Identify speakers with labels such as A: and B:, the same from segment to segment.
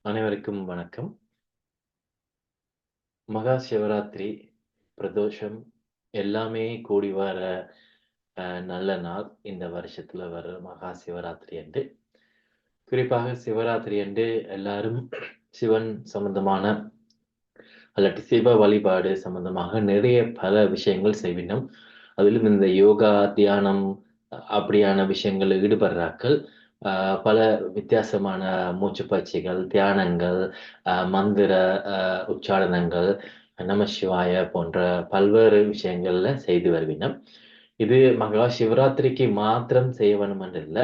A: அனைவருக்கும் வணக்கம். மகா சிவராத்திரி, பிரதோஷம் எல்லாமே கூடி வர நல்ல நாள் இந்த வருஷத்துல வர மகா சிவராத்திரி அன்று. குறிப்பாக சிவராத்திரி அன்று எல்லாரும் சிவன் சம்பந்தமான அல்லாட்டி சிவ வழிபாடு சம்பந்தமாக நிறைய பல விஷயங்கள் செய்வினோம். அதிலும் இந்த யோகா, தியானம் அப்படியான விஷயங்களில் ஈடுபடுறாக்கள் பல வித்தியாசமான மூச்சு பயிற்சிகள், தியானங்கள், மந்திர உச்சாரணங்கள் நம சிவாய போன்ற பல்வேறு விஷயங்கள்ல செய்து வருவினம். இது மகா சிவராத்திரிக்கு மாத்திரம் செய்ய வேணுமென்று இல்ல.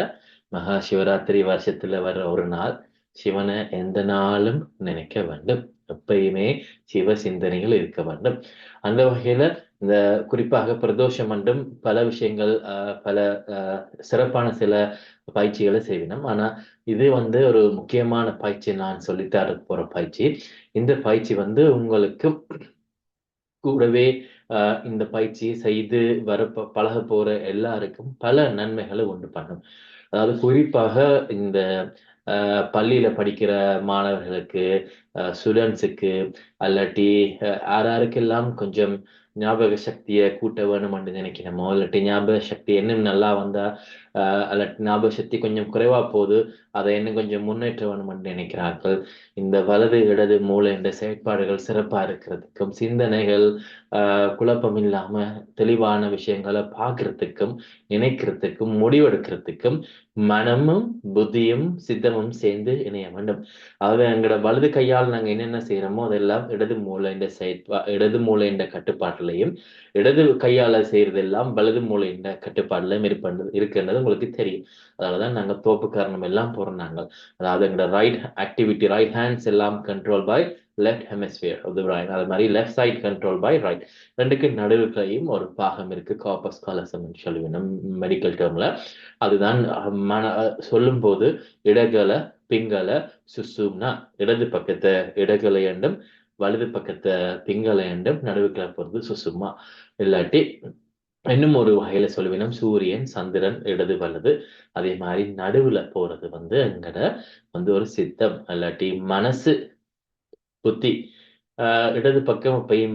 A: மகா சிவராத்திரி வருஷத்துல வர்ற ஒரு நாள். சிவனை எந்த நாளும் நினைக்க வேண்டும். எப்பயுமே சிவ சிந்தனைகள் இருக்க வேண்டும். அந்த வகையில இந்த குறிப்பாக பிரதோஷம் அன்றும் பல விஷயங்கள் பல சிறப்பான சில பயிற்சிகளை செய்வினோம். ஆனா, இது வந்து ஒரு முக்கியமான பயிற்சி நான் சொல்லித்தர போற பயிற்சி. இந்த பயிற்சி வந்து உங்களுக்கு கூடவே இந்த பயிற்சியை செய்து வர பழக போற எல்லாருக்கும் பல நன்மைகளை உண்டு பண்ணும். அதாவது குறிப்பாக இந்த பள்ளியில படிக்கிற மாணவர்களுக்கு, ஸ்டூடெண்ட்ஸுக்கு அல்லாட்டி யாராருக்கெல்லாம் கொஞ்சம் ஞாபக சக்தியை கூட்ட வேணுமென்று நினைக்கிறோமோ, இல்லாட்டி ஞாபக சக்தி இன்னும் நல்லா வந்தா, அ ஞாபக சக்தி கொஞ்சம் குறைவா போது, அதை இன்னும் கொஞ்சம் முன்னேற்ற வேணும் என்று நினைக்கிறார்கள். இந்த வலது, இடது மூளை என்ற செயற்பாடுகள் சிறப்பா இருக்கிறதுக்கும், சிந்தனைகள் குழப்பம் இல்லாம தெளிவான விஷயங்கள பார்க்கறதுக்கும் நினைக்கிறதுக்கும், முடிவெடுக்கிறதுக்கும் மனமும், புத்தியும், சித்தமும் சேர்ந்து இணைய வேண்டும். அதாவது எங்களோட வலது கையால் நாங்க என்னென்ன செய்யறோமோ அதெல்லாம் இடது மூளை என்ற செயற்பா இடது மூளை என்ற கட்டுப்பாட்டிலையும் இடது கையால செய்யறதெல்லாம் வலது மூளை என்ற கட்டுப்பாட்டிலையும் இருப்பது இருக்கின்றது உங்களுக்கு தெரியும். அதனால தான் நாங்க தோப்புக்கரணம் எல்லாம் போறோம் நாங்கள் அதாவது எங்களோட ரைட் ஆக்டிவிட்டி ரைட் ஹேண்ட்ஸ் எல்லாம் control by left hemisphere of brain. அது மாதிரி left side control by right. ரெண்டுக்கு நடுவுகளையும் ஒரு பாகம் இருக்கு. கார்பஸ் காலோசம்னு சொல்லுவினோம் மெடிக்கல் டேர்ம்ல அதுதான் மன சொல்லும்போது இடகல, பிங்கல, சுசும்னா இடது பக்கத்தை இடகலை என்றும், வலது பக்கத்தை பிங்கலை என்றும், நடுவுக்களை போறது சுசுமா இல்லாட்டி இன்னும் ஒரு வகையில சொல்லுவினோம் சூரியன், சந்திரன் இடது, வலது. அதே மாதிரி நடுவுல போறது வந்து எங்கட வந்து ஒரு சித்தம் அல்லாட்டி மனசு, புத்தி. ஆஹ் இடது பக்கம் போய்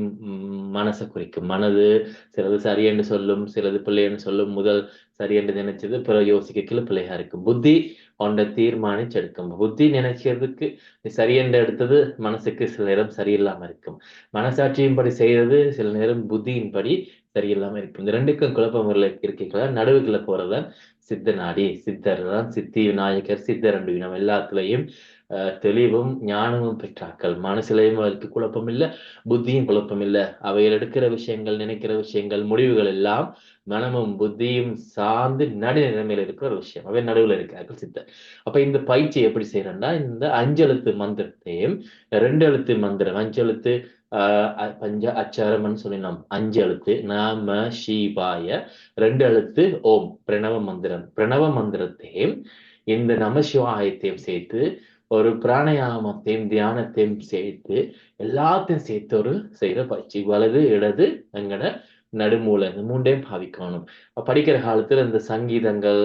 A: மனசை குறிக்கும். மனது சிலது சரி என்று சொல்லும், சிலது பிள்ளைன்னு சொல்லும். முதல் சரியென்று நினைச்சது பிறகு யோசிக்கல பிள்ளையா இருக்கும். புத்தி ஒன்றை தீர்மானிச்சு எடுக்கும். புத்தி நினைச்சதுக்கு சரியென்று எடுத்தது மனசுக்கு சில நேரம் சரியில்லாம இருக்கும். மனசாட்சியின்படி செய்யறது சில நேரம் புத்தியின்படி சரியில்லாம இருக்கும். இந்த ரெண்டுக்கும் குழப்பம் இருக்கீங்களா நடுவுக்குள்ள போறது சித்த நாடி. சித்தர் தான் சித்தி விநாயகர், சித்தர் என்றுவினோம். எல்லாத்துலயும் தெளிவும், ஞானமும் பெற்றாக்கள். மனசிலையும் அவருக்கு குழப்பம் இல்ல, புத்தியும் குழப்பம் இல்ல. அவைகள் எடுக்கிற விஷயங்கள், நினைக்கிற விஷயங்கள், முடிவுகள் எல்லாம் மனமும், புத்தியும் சார்ந்து நடுநிலைமையில இருக்கிற ஒரு விஷயம். அவை நடுவுல இருக்கார்கள் சித்தர். அப்ப இந்த பயிற்சி எப்படி செய்றோம்னா, இந்த 5 எழுத்து மந்திரத்தையும் ரெண்டு எழுத்து மந்திரம் 5 எழுத்து அ பஞ்ச அச்சாரம்னு சொல்லினோம். அஞ்சு எழுத்து நாம ஷீபாய ரெண்டு எழுத்து ஓம் பிரணவ மந்திரம். பிரணவ மந்திரத்தையும் இந்த நமசிவாயத்தையும் சேர்த்து ஒரு பிராணயாமத்தையும், தியானத்தையும் சேர்த்து எல்லாத்தையும் சேர்த்து ஒரு செய்கிற பயிற்சி. வலது, இடது எங்கட நடுமூளை. இந்த மூண்டையும் பாவிக்கணும். படிக்கிற காலத்துல இந்த சங்கீதங்கள்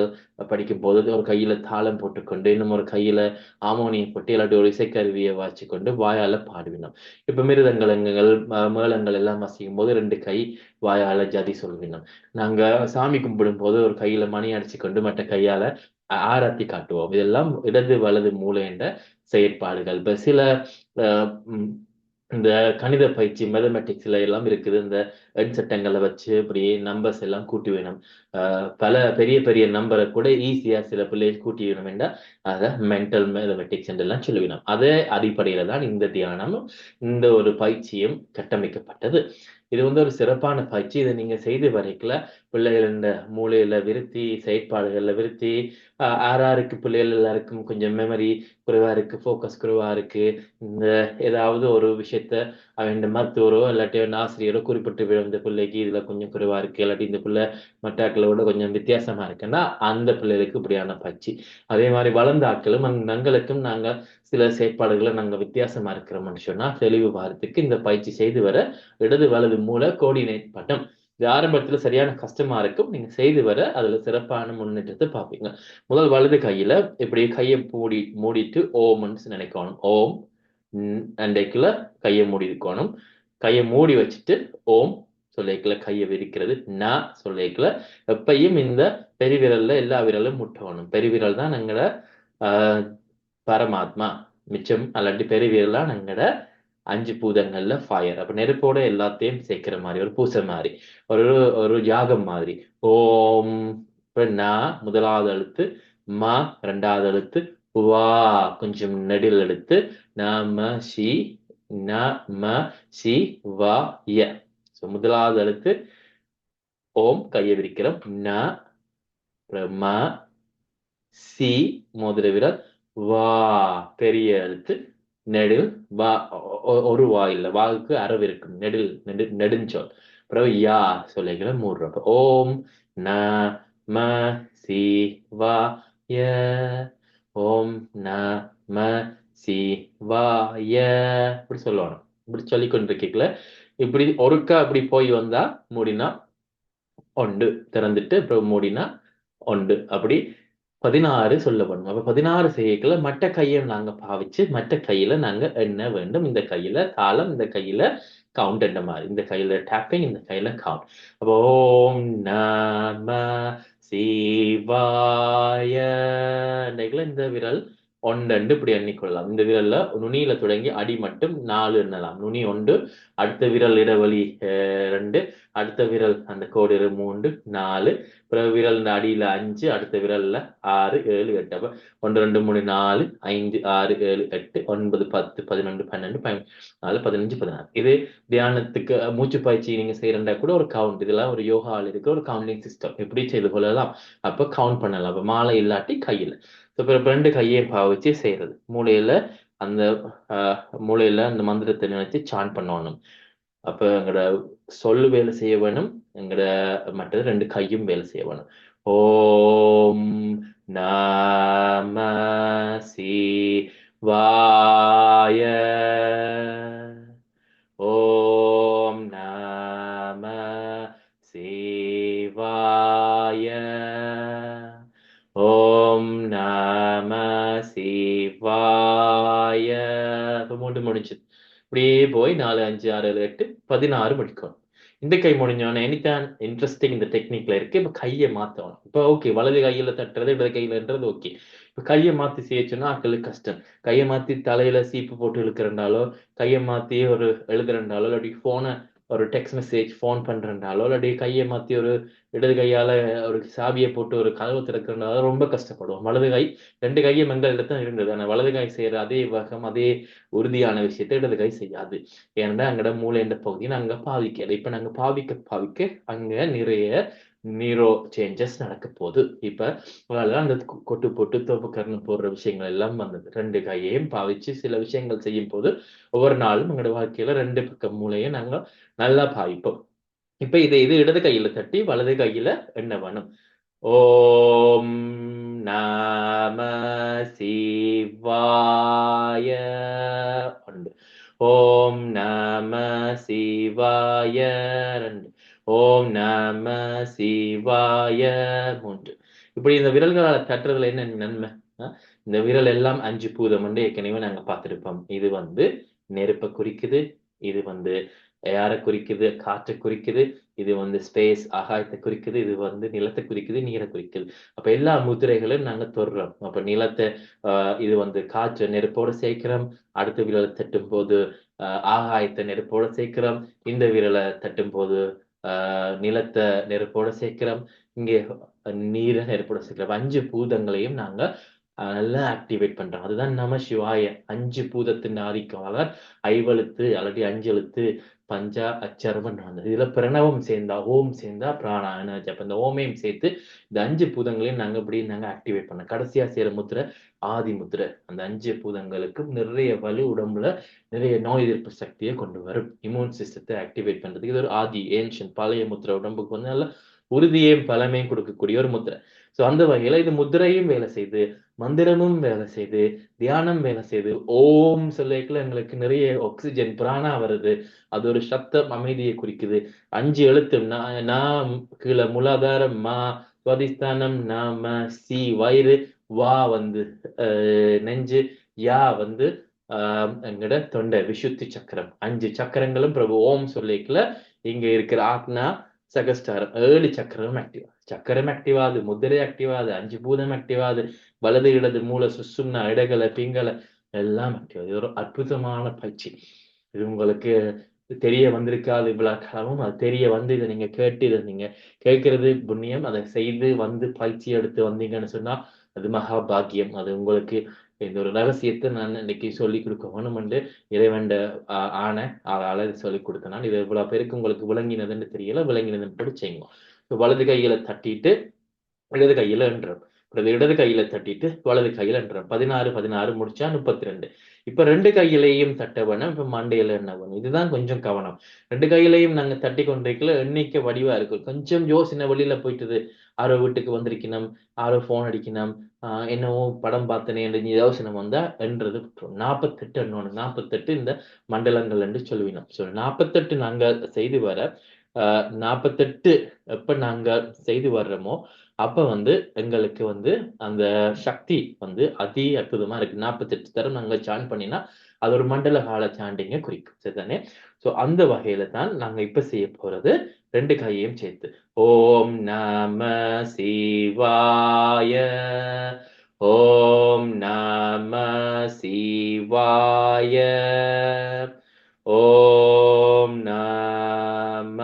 A: படிக்கும் போது ஒரு கையில தாளம் போட்டுக்கொண்டு, இன்னும் ஒரு கையில ஆமோனியை போட்டு இல்லாட்டி ஒரு இசைக்கருவிய கொண்டு வாயால பாடுவினோம். இப்ப மிருதங்கலங்கள், ம மேளங்கள் எல்லாம் வாசிக்கும்போது 2 கை வாயால ஜதி சொல்வினோம். நாங்க சாமி கும்பிடும் போது ஒரு கையில மணி அடிச்சுக்கொண்டு மற்ற கையால ஆராத்தி காட்டுவோம். இதெல்லாம் இடது, வலது மூளை என்ற செயற்பாடுகள். இப்போ சில இந்த கணித பயிற்சி மேத்தமெட்டிக்ஸ்ல எல்லாம் இருக்குது. இந்த எண் சட்டங்களை வச்சு அப்படியே நம்பர்ஸ் எல்லாம் கூட்டி வேணும். பல பெரிய பெரிய நம்பரை கூட ஈஸியா சில பிள்ளைகள் கூட்டி வேணும் என்றால் அதை மென்டல் மேத்தமெட்டிக்ஸ் என்றெல்லாம் சொல்லுவினோம். அதே அடிப்படையில தான் இந்த தியானமும், இந்த ஒரு பயிற்சியும் கட்டமைக்கப்பட்டது. இது வந்து ஒரு சிறப்பான பயிற்சி. இதை நீங்க செய்து வரைக்குள்ள பிள்ளைகள் இந்த மூளையில விருத்தி, செயற்பாடுகள்ல விருத்தி, ஆறாருக்கு பிள்ளைகள் எல்லாருக்கும் கொஞ்சம் மெமரி குறைவா இருக்கு, ஃபோக்கஸ் குறைவா இருக்கு, இந்த ஏதாவது ஒரு விஷயத்த அவன் மருத்துவரோ இல்லாட்டி ஆசிரியரோ குறிப்பிட்டு இந்த பிள்ளைக்கு இதுல கொஞ்சம் குறைவா இருக்கு, இல்லாட்டி இந்த பிள்ளை மற்ற விட கொஞ்சம் வித்தியாசமா இருக்குன்னா, அந்த பிள்ளைகளுக்கு இப்படியான பயிற்சி. அதே மாதிரி வளர்ந்த ஆட்களும் நங்களுக்கும் நாங்க சில செயற்பாடுகளை நாங்கள் வித்தியாசமா இருக்கிறோம்னு சொன்னா, தெளிவு வாரத்துக்கு இந்த பயிற்சி செய்து வர இடது, வலது மூல கோஆர்டினேட் பட்டம். இது ஆரம்பத்துல சரியான கஷ்டமா இருக்கும். நீங்க செய்து வர அதுல சிறப்பான முன்னேற்றத்தை பார்ப்பீங்க. முதல் வலது கையில இப்படி கையை மூடி மூடிட்டு ஓம்னு நினைக்கணும். ஓம் அண்டைக்குள்ள கையை மூடி இருக்கணும் கையை மூடி வச்சுட்டு ஓம் சொல்லிக்கல கையை விரிக்கிறது. ந சொல்லிக்கல எப்பையும் இந்த பெருவிரல்ல எல்லா விரலும் முட்டணும். பெருவிரல் தான் எங்களை பரமாத்மா மிச்சம் அல்லாட்டி பெருவிரலா எங்களோட அஞ்சு பூதங்கள்ல ஃபயர் அப்ப நெருப்போட எல்லாத்தையும் சேர்க்கிற மாதிரி ஒரு பூசை மாதிரி ஒரு ஒரு யாகம் மாதிரி. ஓம் இப்ப ந முதலாவது எழுத்து ம ரெண்டாவது எழுத்து வா கொஞ்சம் நெடில் எடுத்து நம ஷி ந ம ஷி வா ய. ஸோ முதலாவது எழுத்து ஓம் கையை விரிக்கிறோம். ந அப்புறம் ம சி மோதிர விரல் வா பெரிய எழுத்து நெடு வா ஒ- ஒரு வா இல்ல வாவுக்கு அரவு இருக்கும். நெடில் நெடு நெடுஞ்சொல். பிறகு யா சொல்லிக்கிற மூடுறப்ப ஓம் ந ம சி வா ய. ஓம் ந ம சி வா ய. இப்படி சொல்லணும். இப்படி சொல்லி கொண்டிருக்கீங்கள. இப்படி ஒருக்கா அப்படி போய் வந்தா மூடினா ஒண்டு. திறந்துட்டு அப்புறம் மூடினா ஒண்டு. அப்படி பதினாறு சொல்லப்படும் அப்ப பதினாறு செய்கைகளை மற்ற கையை நாங்க பாவிச்சு மற்ற கையில நாங்க எண்ண வேண்டும். இந்த கையில தாளம் இந்த கையில கவுண்ட் என்ற மாதிரி. இந்த கையில டேப்பிங் இந்த கையில கவுண்ட் அப்போ ஓம் நம சிவாய. இந்த விரல் ஒன்று இப்படி எண்ணிக்கொள்ளலாம். இந்த விரல்ல நுனியில தொடங்கி அடி மட்டும் நாலு எண்ணலாம். நுனி ஒன்று அடுத்த விரல் இடைவெளி ரெண்டு அடுத்த விரல் அந்த கோடு மூன்று நாலு பிறகு விரல் இந்த அடியில அஞ்சு அடுத்த விரல்ல ஆறு ஏழு எட்டு அப்ப ஒன்று ரெண்டு மூணு நாலு ஐந்து ஆறு ஏழு எட்டு ஒன்பது பத்து பதினொன்று பன்னெண்டு பதினாலு பதினஞ்சு பதினாறு. இது தியானத்துக்கு மூச்சு பயிற்சி நீங்க செய்யறா கூட ஒரு கவுண்ட் இதெல்லாம் ஒரு யோகாவில் இருக்கிற ஒரு கவுண்டிங் சிஸ்டம் எப்படி செய்து கொள்ளலாம்? அப்ப கவுண்ட் பண்ணலாம். அப்ப மாலை இல்லாட்டி கையில. அப்புறம் ரெண்டு கையையும் பாவிச்சு செய்யறது. மூளையில அந்த ஆஹ், மூளையில அந்த மந்திரத்தை நினைச்சு சான் பண்ணணும். அப்ப எங்கட சொல்லு வேலை செய்ய வேணும். எங்கட மற்றது ரெண்டு கையும் வேலை செய்ய வேணும். ஓம் நாம சி வாய வாய. இப்போ மூன்று முடிஞ்சு இப்படியே போய் நாலு அஞ்சு ஆறு ஏழு எட்டு பதினாறு முடிக்கணும் இந்த கை முடிஞ்சோடனே எனிதான் இன்ட்ரெஸ்டிங் இந்த டெக்னிக்ல இருக்கு. இப்ப கையை மாற்றணும் இப்ப ஓகே வலது கையில தட்டுறது இடது கையிலன்றது ஓகே இப்ப கையை மாத்தி செய்யச்சுன்னா ஆக்களுக்கு கஷ்டம். கையை மாத்தி தலையில சீப்பு போட்டு இழுக்கிறண்டாலோ கையை மாத்தி ஒரு எழுதுறண்டாலோ இல்லாட்டி ஃபோனை ஒரு டெக்ஸ்ட் மெசேஜ் ஃபோன் பண்ணுறதுனாலோ இல்லாட்டி கையை மாற்றி ஒரு இடது கையால் ஒரு சாவியை போட்டு ஒரு கதவு திறக்கிறனால ரொம்ப கஷ்டப்படுவோம். வலது கை ரெண்டு கையும் எங்கள்கிட்ட தான் இருந்தது ஆனால் வலது கை செய்கிற அதே வகம் அதே உறுதியான விஷயத்தை இடது கை செய்யாது. ஏன்னா அங்கட மூளைன்ற பகுதியை நாங்கள் பாவிக்கலை. இப்போ நாங்கள் பாவிக்க பாவிக்க அங்கே நிறைய நீரோ சேஞ்சஸ் நடக்க போகுது. இப்ப அதெல்லாம் அந்த கொட்டு போட்டு தோப்புக்கரணம் போடுற விஷயங்கள் எல்லாம் வந்தது. ரெண்டு கையையும் பாவிச்சு சில விஷயங்கள் செய்யும் போது ஒவ்வொரு நாளும் எங்களோட வாழ்க்கையில ரெண்டு பக்கம் மூலையும் நாங்க நல்லா பாவிப்போம். இப்ப இதை இது இடது கையில தட்டி வலது கையில என்ன வேணும் ஓம் நம சிவாய ஓம் நம சிவாய ரெண்டு. ஓம் நம சிவாய மூன்று. இப்படி இந்த விரல்களால தட்டுறதுல என்ன நன்மை? இந்த விரல் எல்லாம் அஞ்சு பூதம் வந்து ஏற்கனவே நாங்க பார்த்திருப்போம். இது வந்து நெருப்பை குறிக்குது இது வந்து யாரை குறிக்குது காற்றை குறிக்குது இது வந்து ஸ்பேஸ் ஆகாயத்தை குறிக்குது இது வந்து நிலத்தை குறிக்குது நீரை குறிக்குது. அப்ப எல்லா முதிரைகளும் நாங்க தொடுறோம். அப்ப நிலத்தை ஆஹ் இது வந்து காற்று நெருப்போட சேர்க்கிறோம். அடுத்த விரலை தட்டும் போது ஆஹ் ஆகாயத்தை நெருப்போட சேர்க்கிறோம். இந்த விரலை தட்டும் போது நிலத்தை நெருப்போட சேர்க்கிறோம். இங்கே நீரை நெருப்போட சேர்க்கிறோம். அஞ்சு பூதங்களையும் நாங்க நல்லா ஆக்டிவேட் பண்றோம் அதுதான் நம சிவாய. அஞ்சு பூதத்தின் ஆதிக்கம். அதாவது ஐவெழுத்து அல்லது அஞ்சு எழுத்து பஞ்சா அச்சரவன் வந்தது இதுல பிரணவம் சேர்ந்தா ஓம் சேர்ந்தா பிராணா ஜப்ப இந்த ஓமையும் சேர்த்து இந்த அஞ்சு பூதங்களையும் நாங்க அப்படி நாங்க ஆக்டிவேட் பண்ணோம். கடைசியா செய்யற முத்திரை ஆதி முத்திரை. அந்த அஞ்சு பூதங்களுக்கும் நிறைய வலு உடம்புல நிறைய நோய் எதிர்ப்பு சக்தியை கொண்டு வரும். இம்யூன் சிஸ்டத்தை ஆக்டிவேட் பண்றதுக்கு இது ஒரு ஆதி ஏன்ஷன் பழைய முத்திரை உடம்புக்கு வந்து நல்ல உறுதியையும் பலமையும் கொடுக்கக்கூடிய ஒரு முத்திரை. ஸோ அந்த வகையில இது முதிரையும் வேலை செய்யுது மந்திரமும் வேலை செய்யுது தியானம் வேலை செய்யுது ஓம் சொல்லிக்கல எங்களுக்கு நிறைய ஆக்சிஜன் பிராணா வருது. அது ஒரு சப்தம் அமைதியை குறிக்குது. அஞ்சு எழுத்து நான் நாம் கீழே மூலாதாரம் மா சுவாதிஸ்தானம் நாம சி வயிறு வா வந்து நெஞ்சு யா வந்து ஆஹ், எங்கட தொண்டை விசுத்தி சக்கரம். அஞ்சு சக்கரங்களும் பிரபு ஓம் சொல்லிக்கல இங்க இருக்கிற ஆத்னா சகஸ்டாரம் ஏழு சக்கரமும் ஆக்டிவா சக்கரம் ஆக்டிவாது முதிரை ஆக்டிவாது அஞ்சு பூதம் ஆக்டிவாது வலது இடது மூளை சுசும்னா இடகலை பிங்கலை எல்லாம் ஆக்டிவா இது ஒரு அற்புதமான பயிற்சி. இது உங்களுக்கு தெரிய வந்திருக்காது இவ்வளவு காலமும். அது தெரிய வந்து இதை நீங்க கேட்டு இதை நீங்க கேட்கறது புண்ணியம் அதை செய்து வந்து பயிற்சி எடுத்து வந்தீங்கன்னு சொன்னா அது மகா பாக்கியம் அது உங்களுக்கு இந்த ஒரு ரகசியத்தை நான் இன்னைக்கு சொல்லி கொடுக்க வேணுமென்று இறைவண்ட ஆ- ஆணை ஆளால இதை சொல்லி கொடுத்தனால் இது இவ்வளவு பேருக்கு உங்களுக்கு விளங்கினதுன்னு தெரியல. விளங்கினதுன்னு படி செய்யுங்க இப்ப வலது கையில தட்டிட்டு இடது கையில என்றோம் அப்புறம் இடது கையில தட்டிட்டு வலது கையில என்றோம் பதினாறு பதினாறு முடிச்சா முப்பத்தி ரெண்டு இப்ப ரெண்டு கையிலையும் தட்ட வேணாம் இப்ப மண்டையில என்ன வேணும்? இதுதான் கொஞ்சம் கவனம். ரெண்டு கையிலையும் நாங்க தட்டி கொண்டிருக்கல எண்ணிக்கை வடிவா இருக்கும். கொஞ்சம் யோசனை வெளியில போயிட்டது. ஆரோ வீட்டுக்கு வந்திருக்கணும் ஆரோ போன் அடிக்கணும் ஆஹ் என்னவோ படம் பார்த்தனே யோசனை வந்தா என்றது நாற்பத்தெட்டு என்னொன்று நாற்பத்தெட்டு இந்த மண்டலங்கள் என்று சொல்லுவினோம் ஸோ நாற்பத்தெட்டு நாங்க செய்து வர ஆஹ் நாற்பத்தெட்டு எப்ப நாங்க செய்து வர்றோமோ அப்ப வந்து எங்களுக்கு வந்து அந்த சக்தி வந்து அதி அற்புதமா இருக்கு. நாற்பத்தெட்டு தரம் நாங்க ஜாயின் பண்ணினா அது ஒரு மண்டல கால சாண்டிங்க குறிக்கும். சரிதானே? சோ அந்த வகையில தான் நாங்க இப்ப செய்ய போறது. ரெண்டு கையையும் சேர்த்து. ஓம் நம சிவாய ஓம் நம சிவாய ஓம் நம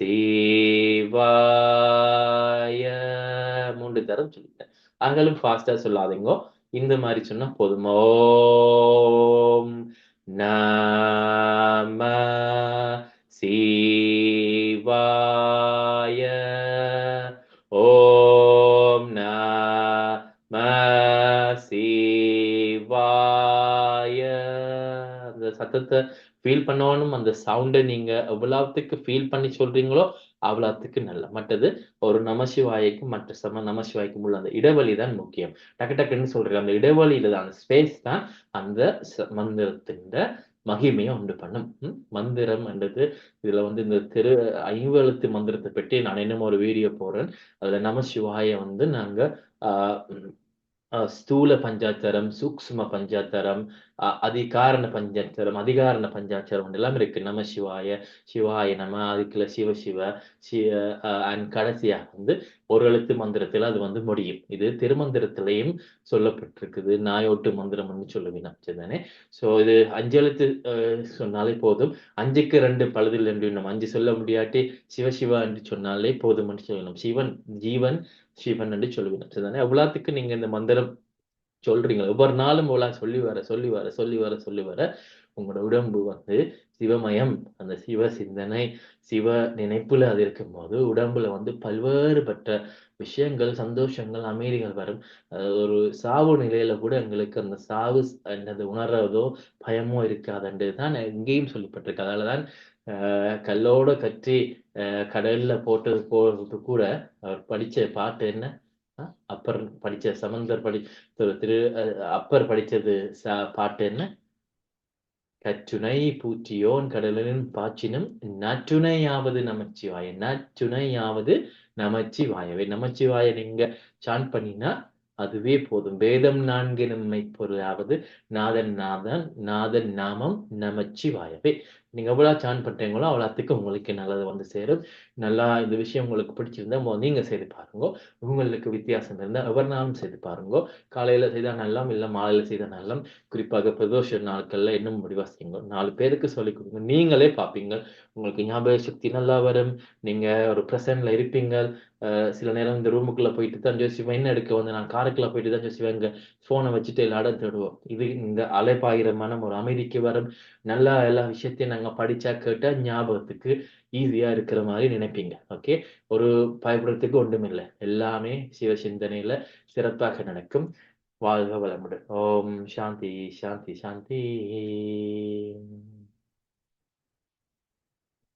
A: சிவாய. தரம் சொல்லிட்டேன். அங்களும் ஃபாஸ்டா சொல்லாதீங்க. இந்த மாதிரி சொன்னா போதும். ஓம் நம சிவாய. ஓம் நம சிவாய. அந்த சத்தத்தை ஃபீல் பண்ணணும் அந்த சவுண்டை நீங்க எவ்வளவுத்துக்கு ஃபீல் பண்ணி சொல்றீங்களோ அவ்வளோத்துக்கு நல்ல. மற்றது ஒரு நமசிவாய்க்கு மற்ற சம நமசிவாய்க்கும் உள்ள அந்த இடைவெளி தான் முக்கியம். டக்கு டக்குன்னு சொல்றேன். அந்த இடைவெளியில தான் அந்த ஸ்பேஸ் தான் அந்த ச- மந்திரத்தின் மகிமையை உண்டு பண்ணும். மந்திரம் என்றது இதுல வந்து இந்த திரு ஐம்பெழுத்து மந்திரத்தை பற்றி நான் இன்னும் ஒரு வீடியோ போடுறேன். அதுல நமசிவாய வந்து நாங்க ஆஹ் ஆஹ் ஸ்தூல பஞ்சாச்சரம் சூக்ஷ்ம பஞ்சாச்சாரம் அஹ் அதிகாரண பஞ்சாச்சரம் அதிகாரண பஞ்சாச்சாரம் எல்லாம் இருக்கு. நம சிவாய சிவாய நம அதுக்குள்ள சிவ சிவ சிவ அண்ட் கடைசியா வந்து ஒரு எழுத்து மந்திரத்துல அது வந்து முடியும். இது திருமந்திரத்திலையும் சொல்லப்பட்டிருக்குது. நாயோட்டு மந்திரம்னு சொல்லுவீங்க சரிதானே சோ இது அஞ்சு எழுத்து சொன்னாலே போதும். அஞ்சுக்கு ரெண்டு பழுதில் என்று நம்ம அஞ்சு சொல்ல முடியாட்டி சிவ சிவா என்று சொன்னாலே போதும்னு சொல்லணும். சிவன் ஜீவன் சிவன் என்று சொல்லுவீங்க சரிதானே எவ்வளோத்துக்கு நீங்க இந்த மந்திரம் சொல்றீங்க ஒவ்வொரு நாளும் இவ்வளோ சொல்லி வர சொல்லி வர சொல்லி வர சொல்லி வர உங்களோட உடம்பு வந்து சிவமயம் அந்த சிவ சிந்தனை சிவ நினைப்புல அது இருக்கும்போது உடம்புல வந்து பல்வேறுபட்ட விஷயங்கள் சந்தோஷங்கள் அமைதிகள் வரும். ஒரு சாவு நிலையில கூட எங்களுக்கு அந்த சாவு என்னது உணர்றதோ பயமோ இருக்காதுன்றது தான் எங்கேயும் சொல்லப்பட்டிருக்கு. அதனாலதான் கல்லோட கற்றி ஆஹ் கடல்ல போட்டது போறது கூட அவர் படிச்ச பாட்டு என்ன? அப்பர் படிச்ச சமந்தர் படி திரு அப்பர் படிச்சது பாட்டு என்ன? கற்றுணை பூற்றியோன் கடலின் பாச்சினும் நச்சுணையாவது நமச்சிவாய நற்றுணையாவது நமச்சிவாயவே நமச்சிவாய நீங்க சான் பண்ணினா அதுவே போதும். வேதம் நான்கு நம்மை பொருளாவது நாதன் நாதன் நாதன் நாமம் நமச்சிவாயவே நீங்க எவ்வளவு சான் பண்றீங்களோ அவ்வளோத்துக்கு உங்களுக்கு நல்லது வந்து சேரும். நல்லா இந்த விஷயம் உங்களுக்கு பிடிச்சிருந்தா நீங்கள் நீங்க செய்து பாருங்க. உங்களுக்கு வித்தியாசம் இருந்தா எவர்னாலும் செய்து பாருங்க. காலையில செய்தா நல்லம் இல்ல மாலையில செய்தா நல்லம். குறிப்பாக பிரதோஷ நாட்கள்ல இன்னும் முடிவா செய்யுங்க. நாலு பேருக்கு சொல்லிக் கொடுங்க. நீங்களே பார்ப்பீங்க உங்களுக்கு ஞாபக சக்தி நல்லா வரும். நீங்க ஒரு பிரசன்ட்ல இருப்பீங்க. சில நேரம் இந்த ரூமுக்குள்ள போயிட்டு தான் ஜோசிவன் என்ன எடுக்க வந்து? நான் காருக்குள்ள போயிட்டு தான் ஜோசிவன் இங்க போனை வச்சுட்டு எல்லாரும் தேடுவோம். இது இந்த அலைப்பாயிர மனம் ஒரு அமைதிக்கு வரும். நல்லா எல்லா விஷயத்தையும் நாங்க படிச்சா கேட்டா ஞாபகத்துக்கு ஈஸியா இருக்கிற மாதிரி நினைப்பீங்க. ஓகே? ஒரு பயப்படுறதுக்கு ஒன்றுமில்லை. எல்லாமே சிவ சிந்தனையில சிறப்பாக நடக்கும். வாழ்க வளமுடன். ஓம் சாந்தி சாந்தி சாந்தி.